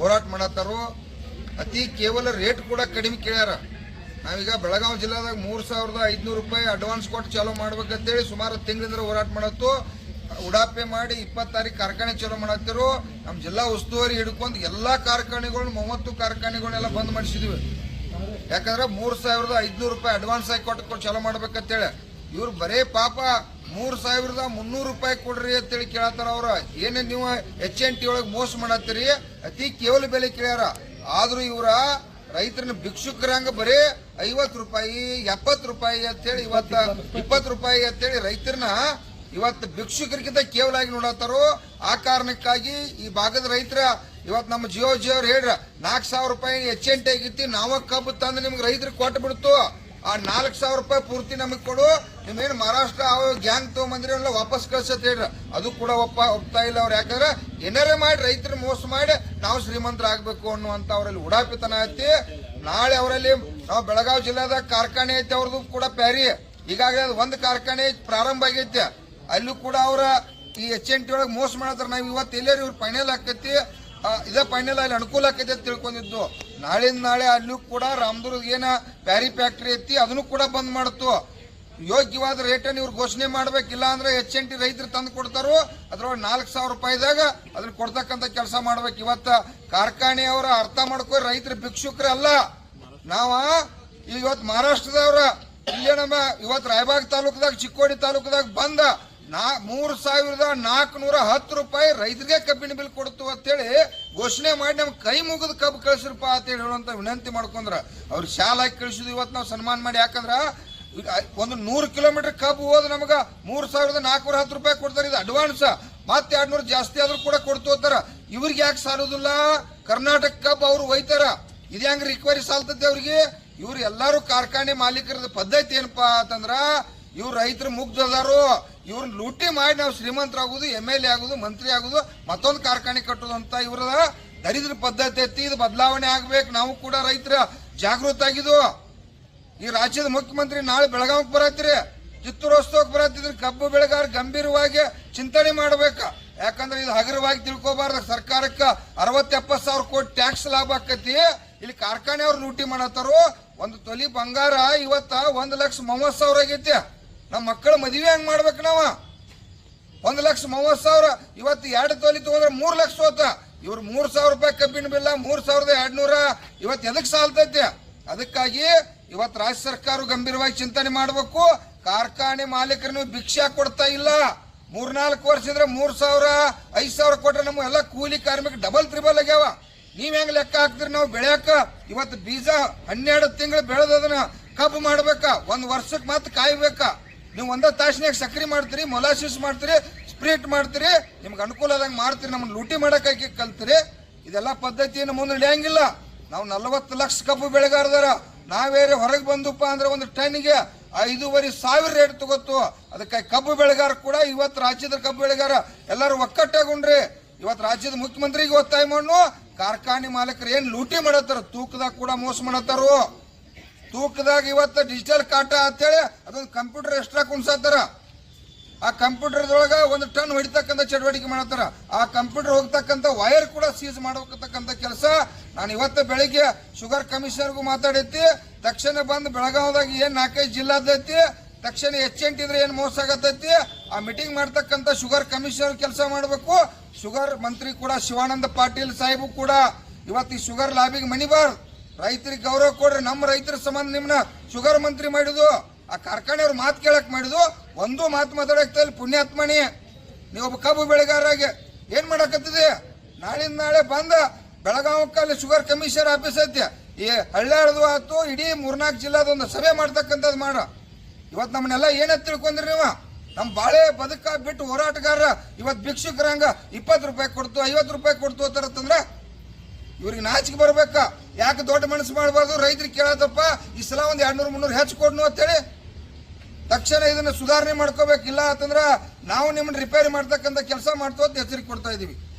ಹೋರಾಟ ಮಾಡತ್ತಾರು, ಅತಿ ಕೇವಲ ರೇಟ್ ಕೂಡ ಕಡಿಮೆ ಕೇಳ್ಯಾರ. ನಾವೀಗ ಬೆಳಗಾವಿ ಜಿಲ್ಲಾದಾಗ ಮೂರು ಸಾವಿರದ ಐದ್ನೂರು ರೂಪಾಯಿ ಅಡ್ವಾನ್ಸ್ ಕೊಟ್ಟು ಚಾಲೂ ಮಾಡ್ಬೇಕಂತೇಳಿ ಸುಮಾರು ತಿಂಗಳಿಂದ ಹೋರಾಟ ಮಾಡತ್ತು. ಉಡಾಪೆ ಮಾಡಿ ಇಪ್ಪತ್ತು ತಾರೀಕು ಕಾರ್ಖಾನೆ ಚಾಲೂ ಮಾಡತ್ತಿರು. ನಮ್ಮ ಜಿಲ್ಲಾ ಉಸ್ತುವಾರಿ ಹಿಡ್ಕೊಂಡು ಎಲ್ಲಾ ಕಾರ್ಖಾನೆಗಳ್ನ ಮೂವತ್ತು ಕಾರ್ಖಾನೆಗಳನ್ನೆಲ್ಲ ಬಂದ್ ಮಾಡಿಸಿದ್ವಿ. ಯಾಕಂದ್ರೆ ಮೂರ್ ಸಾವಿರದ ಐದ್ನೂರು ರೂಪಾಯಿ ಅಡ್ವಾನ್ಸ್ ಆಗಿ ಕೊಟ್ಟು ಕೊಟ್ಟು ಚಾಲೂ ಮಾಡ್ಬೇಕಂತೇಳಿ. ಇವ್ರು ಬರೇ ಪಾಪ ಮೂರು ಸಾವಿರದ ಮುನ್ನೂರು ರೂಪಾಯಿ ಕೊಡ್ರಿ ಅಂತೇಳಿ ಕೇಳತ್ತಾರ ಅವ್ರ. ಏನೇ ನೀವು ಎಚ್ ಎನ್ ಟಿ ಒಳಗೆ ಮೋಸ ಮಾಡತ್ತೀರಿ, ಅತಿ ಕೇವಲ ಬೆಲೆ ಕೇಳ್ಯಾರ. ಆದ್ರೂ ಇವರ ರೈತರನ್ನ ಭಿಕ್ಷುಕರಂಗ ಬರೀ ಐವತ್ತು ರೂಪಾಯಿ, ಎಪ್ಪತ್ತು ರೂಪಾಯಿ ಅಂತೇಳಿ ಇವತ್ತ ಇಪ್ಪತ್ತು ರೂಪಾಯಿ ಅಂತೇಳಿ ರೈತರನ್ನ ಇವತ್ತು ಭಿಕ್ಷುಕರಿಗಿಂತ ಕೇವಲ ಆಗಿ ನೋಡತ್ತಾರೋ, ಆ ಕಾರಣಕ್ಕಾಗಿ ಈ ಭಾಗದ ರೈತರ ಇವತ್ತು ನಮ್ಮ ಜಿಯೋ ಜಿಯೋ ಹೇಳ್ರ, ನಾಲ್ಕು ಸಾವಿರ ರೂಪಾಯಿ ಎಚ್ ಎನ್ ಟಿ ಆಗಿತ್ತಿ ನಾವ ಕಬ್ಬು ತಂದು ನಿಮ್ಗೆ ರೈತರಿಗೆ ಕೊಟ್ಟು ಬಿಡ್ತು ಆ ನಾಲ್ಕು ಸಾವಿರ ರೂಪಾಯಿ ಪೂರ್ತಿ ನಮಗೆ ಕೊಡು. ನಿಮ್ಮೇನು ಮಹಾರಾಷ್ಟ್ರ ಗ್ಯಾಂಗ್ ತಗೊಂಬಂದ್ರಿ ಎಲ್ಲ ವಾಪಸ್ ಕಳ್ಸತ್ ಹೇಳ್ರ. ಅದು ಕೂಡ ಒಪ್ಪ, ಒಪ್ತಾ ಇಲ್ಲ ಅವ್ರು. ಯಾಕಂದ್ರೆ ಏನಾರೇ ಮಾಡಿ ರೈತರು ಮೋಸ ಮಾಡಿ ನಾವು ಶ್ರೀಮಂತರಾಗಬೇಕು ಅನ್ನುವಂತ ಅವರಲ್ಲಿ ಉಡಾಪಿತನ ಐತಿ. ನಾಳೆ ಅವರಲ್ಲಿ ನಾವು ಬೆಳಗಾವಿ ಜಿಲ್ಲಾದ ಕಾರ್ಖಾನೆ ಐತಿ ಅವ್ರದ್ದು ಕೂಡ ಪ್ಯಾರಿ. ಈಗಾಗಲೇ ಅದು ಒಂದು ಕಾರ್ಖಾನೆ ಪ್ರಾರಂಭ ಆಗೈತೆ. ಅಲ್ಲೂ ಕೂಡ ಅವರ ಈ ಎಚ್ ಎನ್ ಟಿ ಒಳಗೆ ಮೋಸ ಮಾಡತ್ತಾರ. ನಾವು ಇವತ್ತು ಎಲ್ಲರೂ ಇವ್ರು ಫೈನಲ್ ಆಕೈತಿ ಇದೇ ಫೈನಲ್ ಅಲ್ಲಿ ಅನುಕೂಲ ಆಕೈತಿ ಅಂತ ತಿಳ್ಕೊಂಡಿದ್ದು. ನಾಳಿಂದ ನಾಳೆ ಅಲ್ಲೂ ಕೂಡ ರಾಮದುರ್ಗ ಏನ ಪ್ಯಾರಿ ಫ್ಯಾಕ್ಟ್ರಿ ಐತಿ, ಅದನ್ನು ಕೂಡ ಬಂದ್ ಮಾಡ್ತು. ಯೋಗ್ಯವಾದ ರೇಟನ್ನು ಇವ್ರು ಘೋಷಣೆ ಮಾಡ್ಬೇಕಿಲ್ಲ ಅಂದ್ರೆ ಎಚ್ ಎನ್ ಟಿ ರೈತರು ತಂದು ಕೊಡ್ತಾರೋ, ಅದ್ರೊಳಗೆ ನಾಲ್ಕು ಸಾವಿರ ರೂಪಾಯಿದಾಗ ಅದನ್ನ ಕೊಡ್ತಕ್ಕಂತ ಕೆಲಸ ಮಾಡ್ಬೇಕು. ಇವತ್ತ ಕಾರ್ಖಾನೆಯವರ ಅರ್ಥ ಮಾಡ್ಕೊ ರೈತರ ಭಿಕ್ಷುಕರಲ್ಲ ನಾವ ಇವತ್ತು ಮಹಾರಾಷ್ಟ್ರದವ್ರ, ಇಲ್ಲೇ ನಮ್ಮ ಇವತ್ತು ರಾಯಬಾಗ್ ತಾಲೂಕದಾಗ, ಚಿಕ್ಕೋಡಿ ತಾಲೂಕದಾಗ ಬಂದ ನಾ ಮೂರು ಸಾವಿರದ ನಾಲ್ಕುನೂರ ಹತ್ತು ರೂಪಾಯಿ ರೈತರಿಗೆ ಕಬ್ಬಿನ ಬಿಲ್ ಕೊಡ್ತು ಅಂತೇಳಿ ಘೋಷಣೆ ಮಾಡಿ ನಮ್ಗೆ ಕೈ ಮುಗಿದು ಕಬ್ಬು ಕಳಿಸ್ರಪ್ಪ ಅಂತೇಳಿ ಹೇಳುವಂತ ವಿನಂತಿ ಮಾಡ್ಕೊಂಡ್ರ. ಅವ್ರು ಶಾಲ ಹಾಕಿ ಕಳಿಸಿದ್ವಿ ಇವತ್ತು ನಾವು ಸನ್ಮಾನ ಮಾಡಿ. ಯಾಕಂದ್ರ ಒಂದು ನೂರು ಕಿಲೋಮೀಟರ್ ಕಬ್ಬು ಹೋದ್ ನಮಗೆ ಮೂರು ಸಾವಿರದ ನಾಲ್ಕುನೂರ ಹತ್ತು ರೂಪಾಯಿ ಕೊಡ್ತಾರೆ. ಇದು ಅಡ್ವಾನ್ಸ್. ಮತ್ತೆ ಎರಡ್ನೂರು ಜಾಸ್ತಿ ಆದ್ರೂ ಕೂಡ ಕೊಡ್ತು ಹೋಗ್ತಾರ ಇವ್ರಿಗೆ ಯಾಕೆ ಸಾಲೋದಿಲ್ಲ? ಕರ್ನಾಟಕ ಕಬ್ಬು ಅವ್ರು ಒಯ್ತಾರ. ಇದು ಹೆಂಗ್ ರಿಕ್ವರಿ ಸಾಲ್ತದೆ ಅವ್ರಿಗೆ? ಇವ್ರು ಎಲ್ಲಾರು ಕಾರ್ಖಾನೆ ಮಾಲೀಕರದ ಪದ್ಧತಿ ಏನಪ್ಪಾ ಅಂತಂದ್ರ ಇವ್ರು ರೈತರು ಮುಗ್ಧದಾರು ಇವ್ರನ್ನ ಲೂಟಿ ಮಾಡಿ ನಾವು ಶ್ರೀಮಂತರಾಗೋದು ಎಂ ಎಲ್ ಎ ಆಗುದು ಮಂತ್ರಿ ಆಗೋದು ಮತ್ತೊಂದು ಕಾರ್ಖಾನೆ ಕಟ್ಟೋದು ಅಂತ ಇವ್ರ ದರಿದ್ರ ಪದ್ಧತಿ ಐತಿ. ಇದು ಬದಲಾವಣೆ ಆಗ್ಬೇಕು. ನಾವು ಕೂಡ ರೈತರ ಜಾಗೃತ ಆಗಿದ್ದು. ಈ ರಾಜ್ಯದ ಮುಖ್ಯಮಂತ್ರಿ ನಾಳೆ ಬೆಳಗಾವಿಗೆ ಬರತ್ತೀರಿ. ಚಿತ್ತೂರೋತ್ಸವಕ್ಕೆ ಬರತ್ತಿದ್ರೆ ಕಬ್ಬು ಬೆಳೆಗಾರ ಗಂಭೀರವಾಗಿ ಚಿಂತನೆ ಮಾಡಬೇಕು. ಯಾಕಂದ್ರೆ ಇದು ಹಗುರವಾಗಿ ತಿಳ್ಕೊಬಾರ್ದು. ಸರ್ಕಾರಕ್ಕೆ ಅರವತ್ ಎಪ್ಪತ್ ಸಾವಿರ ಕೋಟಿ ಟ್ಯಾಕ್ಸ್ ಲಾಭ ಆಕತಿ. ಇಲ್ಲಿ ಕಾರ್ಖಾನೆ ಅವ್ರು ಲೂಟಿ ಮಾಡತ್ತಾರು? ಒಂದು ತೊಲಿ ಬಂಗಾರ ಇವತ್ತ ಒಂದು ಲಕ್ಷ ಮೂವತ್ತು ಸಾವಿರ ಆಗೈತಿ. ನಮ್ಮ ಮಕ್ಕಳ ಮದುವೆ ಹೆಂಗೆ ಮಾಡ್ಬೇಕು ನಾವು? ಒಂದು ಲಕ್ಷ ಮೂವತ್ತು ಸಾವಿರ, ಇವತ್ತು ಎರಡು ತೊಲಿ ತಗೊಂಡ್ರೆ ಮೂರು ಲಕ್ಷ ಹೋತ. ಇವ್ರು ಮೂರು ಸಾವಿರ ರೂಪಾಯಿ ಕಬ್ಬಿನ ಬಿಲ್ಲ, ಮೂರ್ ಸಾವಿರದ ಎರಡ್ ನೂರ ಇವತ್ತು ಎದಕ್ಕೆ ಸಾಲ್ತೈತೆ? ಅದಕ್ಕಾಗಿ ಇವತ್ತು ರಾಜ್ಯ ಸರ್ಕಾರ ಗಂಭೀರವಾಗಿ ಚಿಂತನೆ ಮಾಡಬೇಕು. ಕಾರ್ಖಾನೆ ಮಾಲೀಕರನ್ನು ಭಿಕ್ಷೆ ಕೊಡ್ತಾ ಇಲ್ಲ. ಮೂರ್ನಾಲ್ಕು ವರ್ಷ ಇದ್ರೆ ಮೂರು ಸಾವಿರ, ಐದು ಸಾವಿರ ಕೊಟ್ರೆ ನಮ್ಮ ಎಲ್ಲ ಕೂಲಿ ಕಾರ್ಮಿಕ ಡಬಲ್ ತ್ರಿಬಲ್ ಆಗ್ಯಾವ. ನೀವ್ ಹೆಂಗ್ ಲೆಕ್ಕ ಹಾಕ್ತಿರಿ ನಾವು ಬೆಳ್ಯಾಕ? ಇವತ್ತು ಬೀಜ ಹನ್ನೆರಡು ತಿಂಗಳು ಬೆಳೆದದನ್ನ ಕಬ್ಬು ಮಾಡ್ಬೇಕ? ಒಂದು ವರ್ಷಕ್ಕೆ ಮತ್ತೆ ಕಾಯ್ಬೇಕ? ನೀವು ಒಂದ ತಾಸಿನಾಗ ಸಕ್ರಿ ಮಾಡ್ತೀರಿ, ಮೊಲಾಸಿಸ್ ಮಾಡ್ತೀರಿ, ಸ್ಪ್ರಿಟ್ ಮಾಡ್ತೀರಿ, ನಿಮ್ಗೆ ಅನುಕೂಲ ಆದಂಗೆ ಮಾಡ್ತೀರಿ, ನಮ್ಮನ್ನು ಲೂಟಿ ಮಾಡಕ್ಕೆ ಕಲ್ತೀರಿ. ಇದೆಲ್ಲ ಪದ್ಧತಿಯನ್ನು ಮುಂದೆ ನಡೆಯಂಗಿಲ್ಲ. ನಾವು ನಲವತ್ತು ಲಕ್ಷ ಕಬ್ಬು ಬೆಳೆಗಾರದಾರ ನಾವೇರೆ ಹೊರಗೆ ಬಂದಪ್ಪ ಅಂದ್ರೆ ಒಂದು ಟನ್ಗೆ ಐದೂವರೆ ಸಾವಿರ ರೇಟ್ ತಗೋತು. ಅದಕ್ಕೆ ಕಬ್ಬು ಬೆಳೆಗಾರ ಕೂಡ, ಇವತ್ತು ರಾಜ್ಯದ ಕಬ್ಬು ಬೆಳೆಗಾರ, ಎಲ್ಲರೂ ಒಕ್ಕಟ್ಟಾಗುಂಡ್ರಿ. ಇವತ್ತು ರಾಜ್ಯದ ಮುಖ್ಯಮಂತ್ರಿಗೆ ಒತ್ತಾಯ ಮಾಡು ಕಾರ್ಖಾನೆ ಮಾಲೀಕರು ಏನು ಲೂಟಿ ಮಾಡತ್ತಾರ? ತೂಕದಾಗ ಕೂಡ ಮೋಸ ಮಾಡತ್ತಾರು? ತೂಕದಾಗ ಇವತ್ತು ಡಿಜಿಟಲ್ ಕಾಟ ಅಂತೇಳಿ ಅದೊಂದು ಕಂಪ್ಯೂಟರ್ ಎಕ್ಸ್ಟ್ರಾ ಕುಣ್ಸತ್ತಾರ ಆ ಕಂಪ್ಯೂಟರ್ದೊಳಗೆ ಒಂದು ಟನ್ ಹೊಡಿತಕ್ಕಂಥ ಚಟುವಟಿಕೆ ಮಾಡತ್ತಾರ. ಆ ಕಂಪ್ಯೂಟರ್ ಹೋಗ್ತಕ್ಕಂಥ ವೈರ್ ಕೂಡ ಸೀಸ್ ಮಾಡಬೇಕಂತಕ್ಕಂಥ ಕೆಲಸ. ನಾನು ಇವತ್ತು ಬೆಳಿಗ್ಗೆ ಶುಗರ್ ಕಮಿಷನರ್ಗೂ ಮಾತಾಡೈತಿ. ತಕ್ಷಣ ಬಂದು ಬೆಳಗಾವದಾಗ ಏನು ನಾಲ್ಕೈದು ಜಿಲ್ಲಾದೈತಿ ತಕ್ಷಣ ಎಚ್ ಇದ್ರೆ ಏನು ಮೋಸ ಆಗತ್ತೈತಿ ಆ ಮೀಟಿಂಗ್ ಮಾಡ್ತಕ್ಕಂಥ ಶುಗರ್ ಕಮಿಷನರ್ ಕೆಲಸ ಮಾಡಬೇಕು. ಶುಗರ್ ಮಂತ್ರಿ ಕೂಡ ಶಿವಾನಂದ ಪಾಟೀಲ್ ಸಾಹೇಬು ಕೂಡ ಇವತ್ತು ಈ ಶುಗರ್ ಲಾಬಿಗೆ ಮಣಿಬಾರ್ದು. ರೈತರಿಗೆ ಗೌರವ ಕೊಡ್ರಿ, ನಮ್ಮ ರೈತರ ಸಂಬಂಧ ನಿಮ್ನ ಶುಗರ್ ಮಂತ್ರಿ ಮಾಡಿದ್ದು, ಆ ಕಾರ್ಖಾನೆಯವ್ರ ಮಾತು ಕೇಳಕ್ ಮಾಡಿದ್ದು, ಒಂದು ಮಾತು ಮಾತಾಡಕ್ ತಲೆ ಪುಣ್ಯಾತ್ಮಣಿ ನೀವು ಕಬ್ಬು ಬೆಳೆಗಾರಾಗಿ ಏನ್ ಮಾಡಕತ್ತಿದೆ ನಾಳಿಂದ ನಾಳೆ ಬಂದ ಬೆಳಗಾವಕ್ಕಲ್ಲಿ ಶುಗರ್ ಕಮಿಷನರ್ ಆಫೀಸ್ ಐತಿ. ಈ ಹಳ್ಳ್ಯಾಳದು ಆಯ್ತು, ಇಡೀ ಮೂರ್ನಾಲ್ಕು ಜಿಲ್ಲಾದ ಒಂದು ಸಭೆ ಮಾಡ್ತಕ್ಕಂಥದ್ದು ಮಾಡ. ಇವತ್ತು ನಮ್ಮನ್ನೆಲ್ಲ ಏನೇ ತಿಳ್ಕೊಂಡ್ರಿ ನೀವು? ನಮ್ಮ ಬಾಳೆ ಬದುಕ ಬಿಟ್ಟು ಹೋರಾಟಗಾರ ಇವತ್ತು ಭಿಕ್ಷುಕರಂಗ ಇಪ್ಪತ್ತು ರೂಪಾಯಿ ಕೊಡ್ತು, ಐವತ್ತು ರೂಪಾಯಿ ಕೊಡ್ತು ಅಂತಾರಂತಂದ್ರ ಇವ್ರಿಗೆ ನಾಚಿಕೆ ಬರ್ಬೇಕ. ಯಾಕೆ ದೊಡ್ಡ ಮನಸ್ಸು ಮಾಡಬಾರ್ದು? ರೈತರಿಗೆ ಕೇಳದಪ್ಪ. ಈ ಸಲ ಒಂದ್ ಎರಡ್ನೂರು, ಮುನ್ನೂರು ಹೆಚ್ಚು ಕೊಡ್ನು ಅಂತೇಳಿ. ತಕ್ಷಣ ಇದನ್ನ ಸುಧಾರಣೆ ಮಾಡ್ಕೋಬೇಕಿಲ್ಲ ಅಂತಂದ್ರ ನಾವು ನಿಮ್ಮನ್ನ ರಿಪೇರಿ ಮಾಡ್ತಕ್ಕಂಥ ಕೆಲಸ ಮಾಡ್ತೋ ಅಂತ ಎಚ್ಚರಿಕೆ ಕೊಡ್ತಾ ಇದೀವಿ.